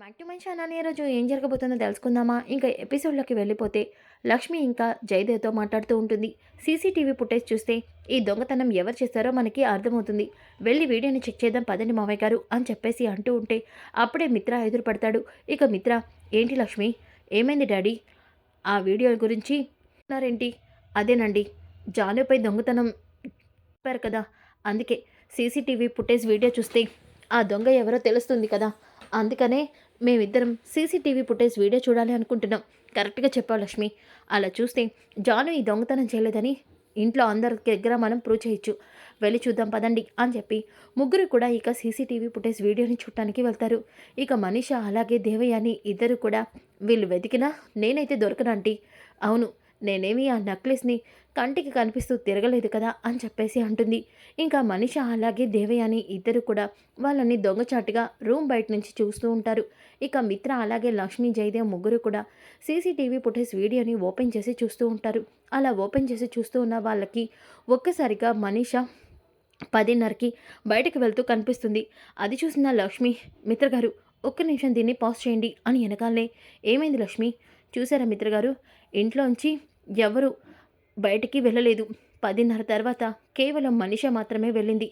మ్యాక్టి మనిషి ఛానల్ రోజు ఏం జరగబోతుందో తెలుసుకుందామా? ఇంకా ఎపిసోడ్లోకి వెళ్ళిపోతే లక్ష్మి ఇంకా జయదేవ్తో మాట్లాడుతూ ఉంటుంది. సీసీటీవీ ఫుటేజ్ చూస్తే ఈ దొంగతనం ఎవరు చేస్తారో మనకి అర్థమవుతుంది. వెళ్ళి వీడియోని చెక్ చేద్దాం పదండి మావయ్య గారు అని చెప్పేసి అంటూ ఉంటే అప్పుడే మిత్ర ఎదురు పడతాడు ఇక మిత్ర ఏంటి లక్ష్మి? ఏమైంది డాడీ? ఆ వీడియో గురించి అన్నారేంటి? అదేనండి జానుపై దొంగతనం చెప్పారు కదా. అందుకే సీసీటీవీ ఫుటేజ్ వీడియో చూస్తే ఆ దొంగ ఎవరో తెలుస్తుంది కదా. అందుకనే మేమిద్దరం సీసీటీవీ ఫుటేజ్ వీడియో చూడాలి అనుకుంటున్నాం. కరెక్ట్గా చెప్పావు లక్ష్మి. అలా చూస్తే జాను ఈ దొంగతనం చేయలేదని ఇంట్లో అందరి దగ్గర మనం ప్రూవ్ చేయొచ్చు. వెళ్ళి చూద్దాం పదండి అని చెప్పి ముగ్గురు కూడా ఇక సీసీటీవీ ఫుటేజ్ వీడియోని చూడటానికి వెళ్తారు. ఇక మనిష అలాగే దేవయాని ఇద్దరు కూడా వీళ్ళు వెతికినా నేనైతే దొరకనంటీ అవును నేనేమి ఆ నెక్లెస్ని కంటికి కనిపిస్తూ తిరగలేదు కదా అని చెప్పేసి అంటుంది. ఇంకా మనిష అలాగే దేవయాని ఇద్దరు కూడా వాళ్ళని దొంగచాటుగా రూమ్ బయట నుంచి చూస్తూ ఉంటారు. ఇక మిత్ర అలాగే లక్ష్మీ జయదేవ్ ముగ్గురు కూడా సీసీటీవీ ఫుటేజ్ వీడియోని ఓపెన్ చేసి చూస్తూ ఉంటారు. అలా ఓపెన్ చేసి చూస్తూ ఉన్న వాళ్ళకి ఒక్కసారిగా మనీష పదిన్నరకి బయటకు వెళ్తూ కనిపిస్తుంది. అది చూసిన లక్ష్మి మిత్ర గారు ఒక్క నిమిషం దీన్ని పాజ్ చేయండి అని వెనకాలనే ఏమైంది లక్ష్మి? చూసారా మిత్ర గారు ఇంట్లోంచి ఎవరు బయటికి వెళ్ళలేదు. పదిన్నర తర్వాత కేవలం మనిష మాత్రమే వెళ్ళింది.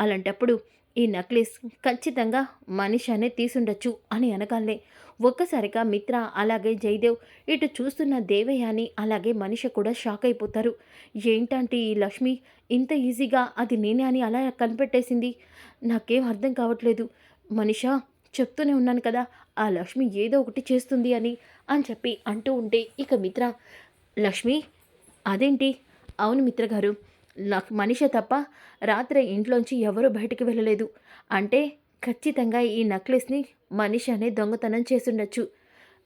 అలాంటప్పుడు ఈ నెక్లెస్ ఖచ్చితంగా మనిషానే తీసుండొచ్చు అని అనగానే ఒక్కసారిగా మిత్ర అలాగే జయదేవ్ ఇటు చూస్తున్న దేవయాని అలాగే మనిష కూడా షాక్ అయిపోతారు. ఏంటంటే ఈ లక్ష్మి ఇంత ఈజీగా అది నేనే అని అలా కనిపెట్టేసింది? నాకేం అర్థం కావట్లేదు. మనిషా చెప్తూనే ఉన్నాను కదా ఆ లక్ష్మి ఏదో ఒకటి చేస్తుంది అని అని చెప్పి అంటూ ఉంటే ఇక మిత్ర లక్ష్మి అదేంటి? అవును మిత్ర గారు మనిషి తప్ప రాత్రి ఇంట్లోంచి ఎవరూ బయటికి వెళ్ళలేదు. అంటే ఖచ్చితంగా ఈ నెక్లెస్ని మనిషి అనే దొంగతనం చేసుండొచ్చు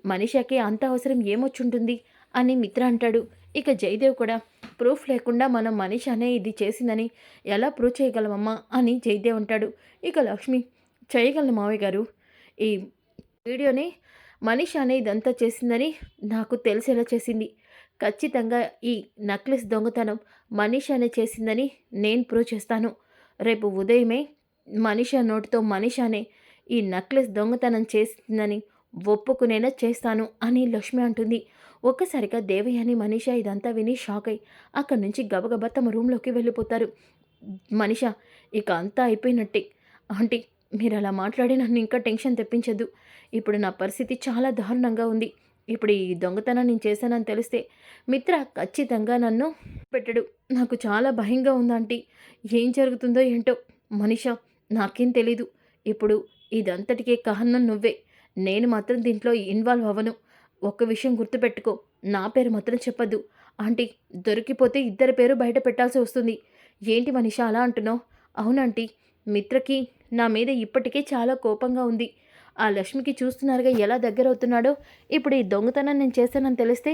మనిషికి అంత అవసరం ఏమొచ్చుంటుంది అని మిత్ర అంటాడు. ఇక జయదేవ్ కూడా ప్రూఫ్ లేకుండా మనం మనిషి అనే ఇది చేసిందని ఎలా ప్రూవ్ చేయగలమమ్మా? అని జయదేవ్ అంటాడు. ఇక లక్ష్మి చేయగలను మావయ్య గారు ఈ వీడియోని మనీష్ అనే ఇదంతా చేసిందని నాకు తెలిసేలా చేసింది. ఖచ్చితంగా ఈ నక్లెస్ దొంగతనం మనీష్ అనే చేసిందని నేను ప్రూవ్ చేస్తాను. రేపు ఉదయమే మనిష నోటితో మనిషానే ఈ నక్లెస్ దొంగతనం చేసిందని ఒప్పుకునేలా చేస్తాను అని లక్ష్మి అంటుంది. ఒక్కసారిగా దేవయ్యని మనీష ఇదంతా విని షాక్ అయి అక్కడి నుంచి గబగబా తమ రూమ్లోకి వెళ్ళిపోతారు. మనిష ఇక అంతా అయిపోయినట్టే. ఆంటీ మీరు అలా మాట్లాడి నన్ను ఇంకా టెన్షన్ తెప్పించద్దు. ఇప్పుడు నా పరిస్థితి చాలా దారుణంగా ఉంది. ఇప్పుడు ఈ దొంగతనం నేను చేశానని తెలిస్తే మిత్ర ఖచ్చితంగా నన్ను పెట్టడు. నాకు చాలా భయంగా ఉందంటీ ఏం జరుగుతుందో ఏంటో? మనిష నాకేం తెలీదు. ఇప్పుడు ఇదంతటికే కారణం నువ్వే. నేను మాత్రం దీంట్లో ఇన్వాల్వ్ అవ్వను. ఒక్క విషయం గుర్తుపెట్టుకో. నా పేరు మాత్రం చెప్పద్దు. ఆంటీ దొరికిపోతే ఇద్దరి పేరు బయట పెట్టాల్సి వస్తుంది. ఏంటి మనిష అలా అంటున్నావు? అవునంటీ మిత్రకి నా మీద ఇప్పటికే చాలా కోపంగా ఉంది. ఆ లక్ష్మికి చూస్తున్నారుగా ఎలా దగ్గర అవుతున్నాడో ఇప్పుడు ఈ దొంగతనం నేను చేస్తానని తెలిస్తే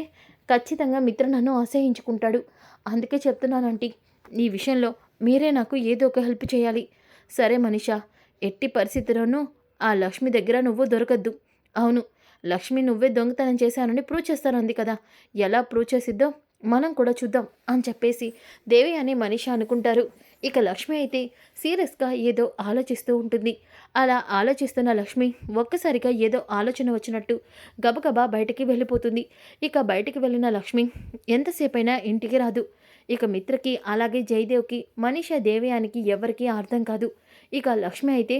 ఖచ్చితంగా మిత్ర నన్ను ఆశ్రయించుకుంటాడు. అందుకే చెప్తున్నానంటీ ఈ విషయంలో మీరే నాకు ఏదో ఒక హెల్ప్ చేయాలి. సరే మనిషా ఎట్టి పరిస్థితిలోనూ ఆ లక్ష్మి దగ్గర నువ్వు దొరకద్దు. అవును లక్ష్మి నువ్వే దొంగతనం చేశానని ప్రూవ్ చేస్తానంది కదా. ఎలా ప్రూవ్ చేసిద్దో మనం కూడా చూద్దాం అని చెప్పేసి దేవి అనే మనిషి అనుకుంటారు. ఇక లక్ష్మి అయితే సీరియస్గా ఏదో ఆలోచిస్తూ ఉంటుంది. అలా ఆలోచిస్తున్న లక్ష్మి ఒక్కసారిగా ఏదో ఆలోచన వచ్చినట్టు గబగబా బయటికి వెళ్ళిపోతుంది. ఇక బయటికి వెళ్ళిన లక్ష్మి ఎంతసేపైనా ఇంటికి రాదు. ఇక మిత్రకి అలాగే జయదేవ్కి మనీష దేవయానికి ఎవరికీ అర్థం కాదు. ఇక లక్ష్మి అయితే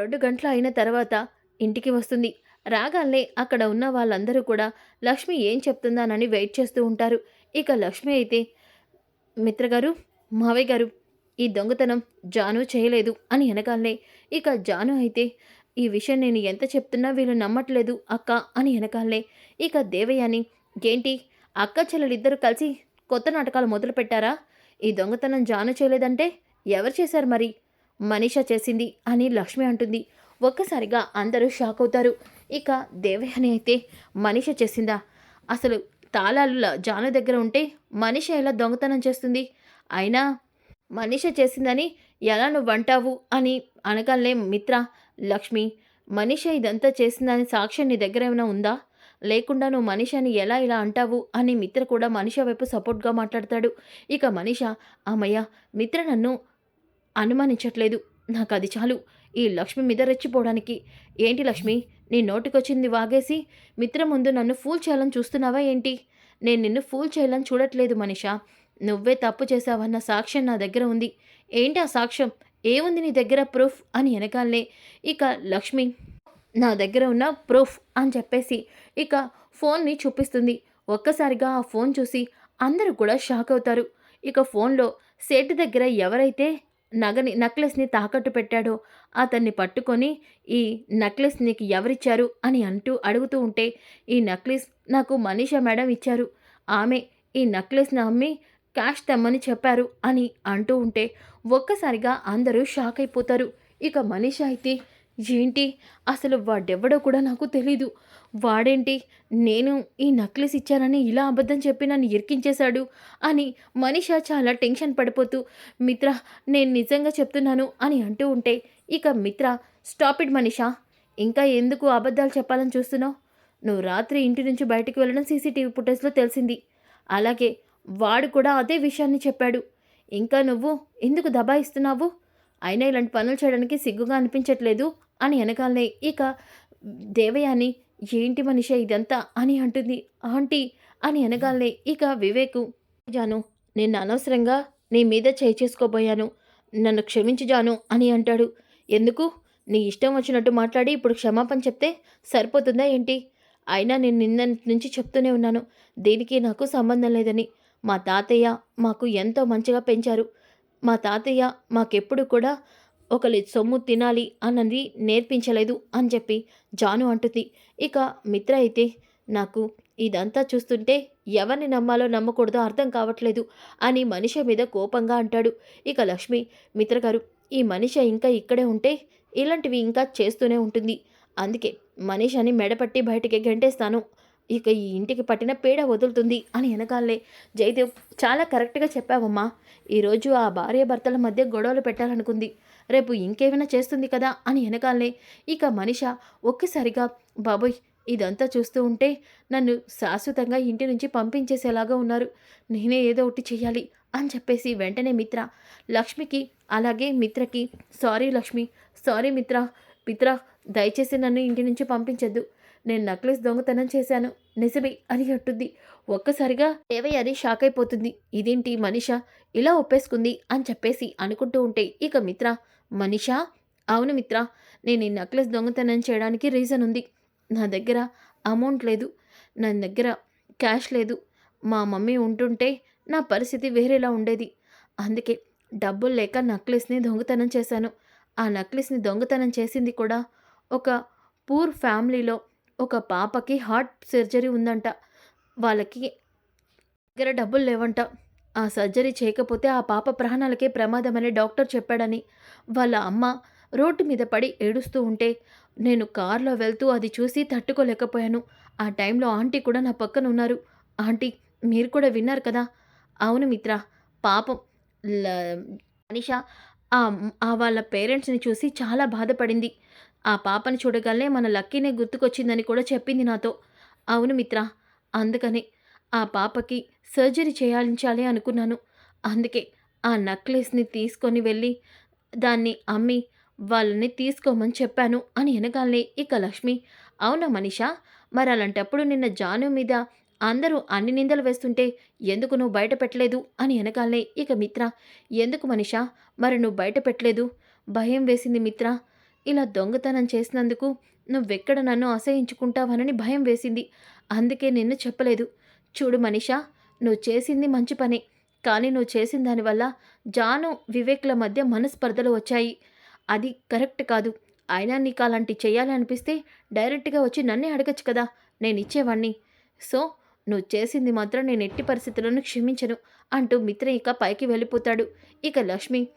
రెండు గంటలు అయిన తర్వాత ఇంటికి వస్తుంది. రాగానే అక్కడ ఉన్న వాళ్ళందరూ కూడా లక్ష్మి ఏం చెప్తుందానని వెయిట్ చేస్తూ ఉంటారు. ఇక లక్ష్మి అయితే మిత్రగారు మావయ్య గారు ఈ దొంగతనం జాను చేయలేదు అని వెనకాలనే ఇక జాను అయితే ఈ విషయం నేను ఎంత చెప్తున్నా వీళ్ళు నమ్మట్లేదు అక్క అని వెనకాలనే ఇక దేవయాని ఏంటి అక్క చెల్లెలిద్దరూ కలిసి కొత్త నాటకాలు మొదలుపెట్టారా? ఈ దొంగతనం జాను చేయలేదంటే ఎవరు చేశారు మరి? మనీష చేసింది అని లక్ష్మి అంటుంది. ఒక్కసారిగా అందరూ షాక్ అవుతారు. ఇక దేవయాని అయితే మనీష చేసిందా? అసలు తాళాలు జాను దగ్గర ఉంటే మనిష ఎలా దొంగతనం చేస్తుంది? అయినా మనిష చేసిందని ఎలా నువ్వు అంటావు? అని అనగలే మిత్ర. లక్ష్మి మనిష ఇదంతా చేసిందని సాక్ష్యం నీ దగ్గర ఏమైనా ఉందా? లేకుండా నువ్వు మనిషని ఎలా ఇలా అంటావు? అని మిత్ర కూడా మనిష వైపు సపోర్ట్గా మాట్లాడతాడు. ఇక మనిష అమ్మయ్య మిత్ర నన్ను అనుమానించట్లేదు. నాకు అది చాలు. ఈ లక్ష్మి మీద రెచ్చిపోవడానికి. ఏంటి లక్ష్మి నీ నోటికొచ్చింది వాగేసి మిత్ర ముందు నన్ను ఫూల్ చేయాలని చూస్తున్నావా ఏంటి? నేను నిన్ను ఫూల్ చేయాలని చూడట్లేదు మనిషా. నువ్వే తప్పు చేశావన్న సాక్ష్యం నా దగ్గర ఉంది. ఏంటి ఆ సాక్ష్యం? ఏముంది నీ దగ్గర ప్రూఫ్? అని వెనకాలనే ఇక లక్ష్మి నా దగ్గర ఉన్న ప్రూఫ్ అని చెప్పేసి ఇక ఫోన్ని చూపిస్తుంది. ఒక్కసారిగా ఆ ఫోన్ చూసి అందరూ కూడా షాక్ అవుతారు. ఇక ఫోన్లో సేటు దగ్గర ఎవరైతే నగని నక్లెస్ని తాకట్టు పెట్టాడో అతన్ని పట్టుకొని ఈ నక్లెస్ నీకు ఎవరిచ్చారు అని అంటూ అడుగుతూ ఉంటే ఈ నక్లెస్ నాకు మనీషా మేడం ఇచ్చారు. ఆమె ఈ నక్లెస్ని అమ్మి క్యాష్ తెమ్మని చెప్పారు అని అంటూ ఉంటే ఒక్కసారిగా అందరూ షాక్ అయిపోతారు. ఇక మనిషి అయితే ఏంటి? అసలు వాడెవడో కూడా నాకు తెలీదు. వాడేంటి? నేను ఈ నక్లెస్ ఇచ్చానని ఇలా అబద్ధం చెప్పి నన్ను ఇరికించేశాడు అని మనిష చాలా టెన్షన్ పడిపోతూ మిత్ర నేను నిజంగా చెప్తున్నాను అని అంటూ ఉంటే ఇక మిత్ర స్టాప్ ఇట్ మనిష. ఇంకా ఎందుకు అబద్ధాలు చెప్పాలని చూస్తున్నావు? నువ్వు రాత్రి ఇంటి నుంచి బయటికి వెళ్ళడం సీసీటీవీ ఫుటేజ్లో తెలిసింది. అలాగే వాడు కూడా అదే విషయాన్ని చెప్పాడు. ఇంకా నువ్వు ఎందుకు దబాయిస్తున్నావు అయినా ఇలాంటి పనులు చేయడానికి సిగ్గుగా అనిపించట్లేదు అని వెనకాలనే ఇక దేవయాని ఏంటి మనిషి ఇదంతా అని అంటుంది. ఆంటీ అని అనగానే ఇక వివేకు జాను నేను అనవసరంగా నీ మీద చేయి చేసుకోబోయాను. నన్ను క్షమించు జాను అని అంటాడు. ఎందుకు? నీ ఇష్టం వచ్చినట్టు మాట్లాడి ఇప్పుడు క్షమాపణ చెప్తే సరిపోతుందా ఏంటి? అయినా నేను నిన్న నుంచి చెప్తూనే ఉన్నాను. దీనికి నాకు సంబంధం లేదని. మా తాతయ్య మాకు ఎంతో మంచిగా పెంచారు. మా తాతయ్య మాకెప్పుడు కూడా ఒకరి సొమ్ము తినాలి అన్నది నేర్పించలేదు అని చెప్పి జాను అంటుంది. ఇక మిత్ర అయితే నాకు ఇదంతా చూస్తుంటే ఎవరిని నమ్మాలో నమ్మకూడదో అర్థం కావట్లేదు అని మనిషి మీద కోపంగా అంటాడు. ఇక లక్ష్మి మిత్ర గారు ఈ మనిషి ఇంకా ఇక్కడే ఉంటే ఇలాంటివి ఇంకా చేస్తూనే ఉంటుంది. అందుకే మనిషిని మెడపట్టి బయటికి గంటేస్తాను ఇక ఈ ఇంటికి పట్టిన పీడ వదులుతుంది అని వెనకాలే జయదేవ్ చాలా కరెక్ట్గా చెప్పావమ్మా. ఈరోజు ఆ భార్య భర్తల మధ్య గొడవలు పెట్టాలనుకుంది. రేపు ఇంకేమైనా చేస్తుంది కదా అని వెనకాలే ఇక మనిష ఒక్కసారిగా బాబోయ్ ఇదంతా చూస్తూ ఉంటే నన్ను శాశ్వతంగా ఇంటి నుంచి పంపించేసేలాగా ఉన్నారు. నేనే ఏదో ఒకటి చేయాలి అని చెప్పేసి వెంటనే మిత్ర లక్ష్మికి అలాగే మిత్రకి సారీ లక్ష్మి సారీ మిత్ర మిత్ర దయచేసి నన్ను ఇంటి నుంచి పంపించద్దు. నేను నక్లెస్ దొంగతనం చేశాను. నిజమే అని అంటుంది. ఒక్కసారిగా దేవయ్య అది షాక్ అయిపోతుంది. ఇదేంటి మనిష? ఇలా ఒప్పేసుకుంది అని చెప్పేసి అనుకుంటూ ఉంటే ఇక మిత్ర మనిషా? అవును మిత్ర నేను ఈ నక్లెస్ దొంగతనం చేయడానికి రీజన్ ఉంది. నా దగ్గర అమౌంట్ లేదు. నా దగ్గర క్యాష్ లేదు. మా మమ్మీ ఉంటుంటే నా పరిస్థితి వేరేలా ఉండేది. అందుకే డబ్బులు లేక నక్లెస్ని దొంగతనం చేశాను. ఆ నక్లెస్ని దొంగతనం చేసింది కూడా ఒక పూర్ ఫ్యామిలీలో ఒక పాపకి హార్ట్ సర్జరీ ఉందంట. వాళ్ళకి దగ్గర డబ్బులు లేవంట. ఆ సర్జరీ చేయకపోతే ఆ పాప ప్రాణాలకే ప్రమాదమని డాక్టర్ చెప్పాడని. వాళ్ళ అమ్మ రోడ్డు మీద పడి ఏడుస్తూ ఉంటే నేను కారులో వెళ్తూ అది చూసి తట్టుకోలేకపోయాను. ఆ టైంలో ఆంటీ కూడా నా పక్కన ఉన్నారు ఆంటీ మీరు కూడా విన్నారు కదా? అవును మిత్ర పాపం అనిష ఆ వాళ్ళ పేరెంట్స్ని చూసి చాలా బాధపడింది. ఆ పాపని చూడగానే మన లక్కీనే గుర్తుకొచ్చిందని కూడా చెప్పింది నాతో. అవును మిత్ర అందుకని ఆ పాపకి సర్జరీ చేయించాలి అనుకున్నాను. అందుకే ఆ నెక్లెస్ని తీసుకొని వెళ్ళి దాన్ని అమ్మి వాళ్ళని తీసుకోమని చెప్పాను అని వెనగాలనే ఇక లక్ష్మి అవునా మనిషా? మరి అలాంటప్పుడు నిన్న జాను మీద అందరూ అన్ని నిందలు వేస్తుంటే ఎందుకు నువ్వు బయట పెట్టలేదు అని వెనకాలనే ఇక మిత్ర ఎందుకు మనిషా? మరి నువ్వు బయట పెట్టలేదు. భయం వేసింది మిత్ర ఇలా దొంగతనం చేసినందుకు నువ్వెక్కడ నన్ను అసహించుకుంటావనని భయం వేసింది. అందుకే నిన్ను చెప్పలేదు. చూడు మనిషా నువ్వు చేసింది మంచి పని. కానీ నువ్వు చేసిన దానివల్ల జాను వివేక్ల మధ్య మనస్పర్ధలు వచ్చాయి. అది కరెక్ట్ కాదు. అయినా నీకు అలాంటి చేయాలి అనిపిస్తే డైరెక్ట్గా వచ్చి నన్నే అడగచ్చు కదా. నేను ఇచ్చేవాణ్ణి. సో నువ్వు చేసింది మాత్రం నేను ఎట్టి పరిస్థితులను క్షమించను అంటూ మిత్ర ఇక పైకి వెళ్ళిపోతాడు. ఇక లక్ష్మి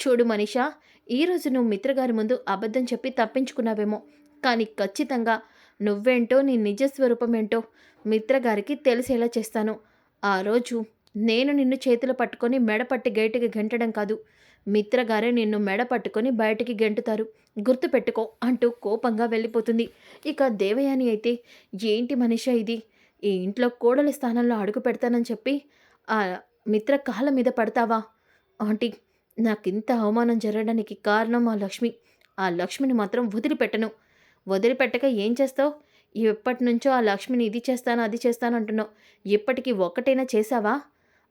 చూడు మనీషా ఈరోజు నువ్వు మిత్రగారి ముందు అబద్ధం చెప్పి తప్పించుకున్నావేమో. కానీ ఖచ్చితంగా నువ్వేంటో నీ నిజస్వరూపం ఏంటో మిత్రగారికి తెలిసేలా చేస్తాను. ఆ రోజు నేను నిన్ను చేతిలో పట్టుకొని మెడపట్టి గేటుకి గెంటడం కాదు. మిత్రగారే నిన్ను మెడ పట్టుకొని బయటికి గెంటుతారు. గుర్తుపెట్టుకో అంటూ కోపంగా వెళ్ళిపోతుంది. ఇక దేవయాని అయితే ఏంటి మనిష ఇది? ఈ ఇంట్లో కోడలి స్థానంలో అడుగు పెడతానని చెప్పి ఆ మిత్ర కాళ్ళ మీద పడతావా? ఆంటీ నాకు ఇంత అవమానం జరగడానికి కారణం ఆ లక్ష్మి. ఆ లక్ష్మిని మాత్రం వదిలిపెట్టను. వదిలిపెట్టక ఏం చేస్తావు? ఎప్పటి నుంచో ఆ లక్ష్మిని ఇది చేస్తాను అది చేస్తాను అంటున్నావు. ఇప్పటికీ ఒక్కటైనా చేశావా?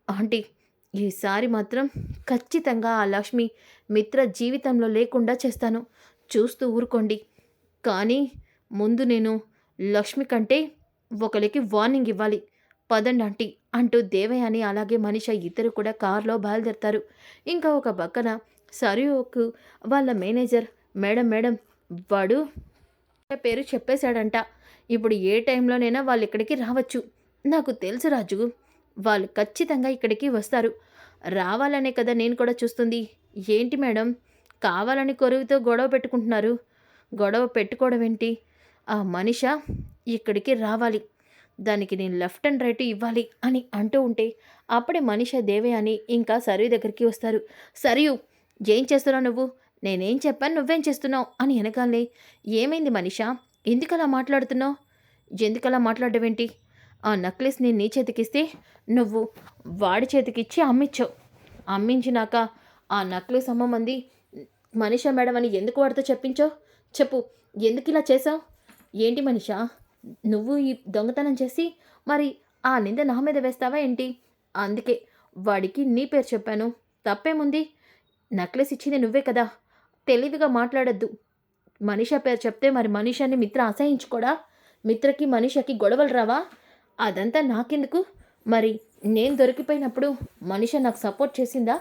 ఆంటీ ఈసారి మాత్రం ఖచ్చితంగా ఆ లక్ష్మి మిత్ర జీవితంలో లేకుండా చేస్తాను. చూస్తూ ఊరుకోండి. కానీ ముందు నేను లక్ష్మి కంటే ఒకరికి వార్నింగ్ ఇవ్వాలి. పదండి ఆంటీ అంటూ దేవయాని అలాగే మనిష ఇద్దరు కూడా కారులో బయలుదేరతారు. ఇంకా ఒక పక్కన సరియోకు వాళ్ళ మేనేజర్ మేడం మేడం వాడు పేరు చెప్పేశాడంట. ఇప్పుడు ఏ టైంలోనైనా వాళ్ళు ఇక్కడికి రావచ్చు. నాకు తెలుసు రాజు వాళ్ళు ఖచ్చితంగా ఇక్కడికి వస్తారు. రావాలనే కదా నేను కూడా చూస్తుంది. ఏంటి మేడం కావాలని కొరువుతో గొడవ పెట్టుకుంటున్నారు. గొడవ పెట్టుకోవడం ఏంటి? ఆ మనిష ఇక్కడికి రావాలి. దానికి నేను లెఫ్ట్ అండ్ రైట్ ఇవ్వాలి అని అంటూ ఉంటే అప్పుడే మనిష దేవే అని ఇంకా సరియు దగ్గరికి వస్తారు. సరియు ఏం చేస్తున్నావు నువ్వు? నేనేం చెప్పాను నువ్వేం చేస్తున్నావు? అని వెనకాలే ఏమైంది మనిషా? ఎందుకలా మాట్లాడుతున్నావు? ఎందుకలా మాట్లాడవేంటి? ఆ నక్లెస్ని నీ చేతికిస్తే నువ్వు వాడి చేతికిచ్చి అమ్మించావు అమ్మించినాక ఆ నక్లెస్ అమ్మమంది మనిష మేడం అని ఎందుకు వాడితో చెప్పించావు చెప్పు ఎందుకు ఇలా చేసావు ఏంటి మనిషా? నువ్వు ఈ దొంగతనం చేసి మరి ఆ నింద నా మీద వేస్తావా ఏంటి? అందుకే వాడికి నీ పేరు చెప్పాను. తప్పేముంది? నక్లెస్ ఇచ్చింది నువ్వే కదా. తెలివిగా మాట్లాడద్దు. మనిష పేరు చెప్తే మరి మనిషాన్ని మిత్ర అసహించుకోడా? మిత్రకి మనిషకి గొడవలు రావా? అదంతా నాకెందుకు? మరి నేను దొరికిపోయినప్పుడు మనిష నాకు సపోర్ట్ చేసిందా?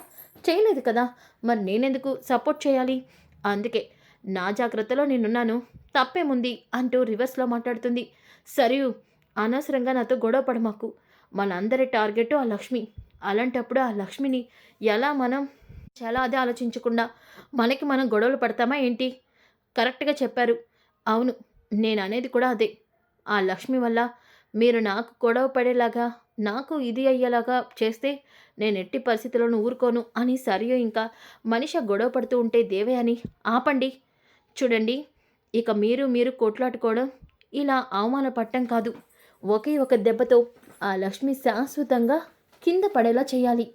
చేయలేదు కదా. మరి నేనెందుకు సపోర్ట్ చేయాలి? అందుకే నా జాగ్రత్తలో నేనున్నాను. తప్పేముంది అంటూ రివర్స్లో మాట్లాడుతుంది. సరియు అనవసరంగా నాతో గొడవ పడ మాకు. మనందరి టార్గెట్ ఆ లక్ష్మి. అలాంటప్పుడు ఆ లక్ష్మిని ఎలా మనం చాలా అదే ఆలోచించకుండా మనకి మనం గొడవలు పడతామా ఏంటి? కరెక్ట్గా చెప్పారు. అవును నేను అనేది కూడా అదే. ఆ లక్ష్మి వల్ల మీరు నాకు గొడవ పడేలాగా నాకు ఇది అయ్యేలాగా చేస్తే నేను ఎట్టి పరిస్థితుల్లోనూ ఊరుకోను అని సరియో ఇంకా మనిషి గొడవ పడుతూ ఉంటే దేవే అని. ఆపండి. చూడండి ఇక మీరు మీరు కొట్లాడుకోవడం ఇలా అవమాన పట్టం కాదు. ఒకే ఒక దెబ్బతో ఆ లక్ష్మి శాశ్వతంగా కింద పడేలా చేయాలి.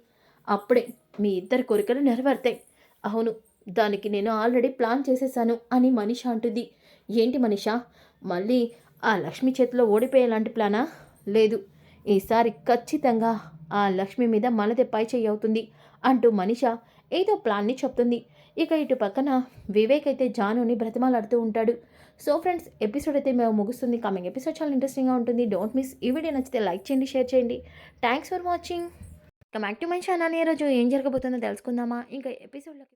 అప్పుడే మీ ఇద్దరి కోరికలు నెరవేరుతాయి. అవును దానికి నేను ఆల్రెడీ ప్లాన్ చేసేసాను అని మనిష అంటుంది. ఏంటి మనిష? మళ్ళీ ఆ లక్ష్మి చేతిలో ఓడిపోయేలాంటి ప్లానా? లేదు ఈసారి ఖచ్చితంగా ఆ లక్ష్మి మీద మనదే పై చెయ్యి అవుతుంది అంటూ మనిష ఏదో ప్లాన్ని చెప్తుంది. ఇక ఇటు పక్కన వివేక్ అయితే జానుని బ్రతిమాలాడుతూ ఉంటాడు. సో ఫ్రెండ్స్ ఎపిసోడ్ అయితే మేము ముగుస్తుంది. కమింగ్ ఎపిసోడ్ చాలా ఇంట్రెస్టింగ్గా ఉంటుంది. డోంట్ మిస్ ఈ వీడియో నచ్చితే లైక్ చేయండి షేర్ చేయండి. Thanks for watching come active మనిషి అన్న రోజు ఏం జరగబోతుందో తెలుసుకుందామా? ఇంకా ఎపిసోడ్లోకి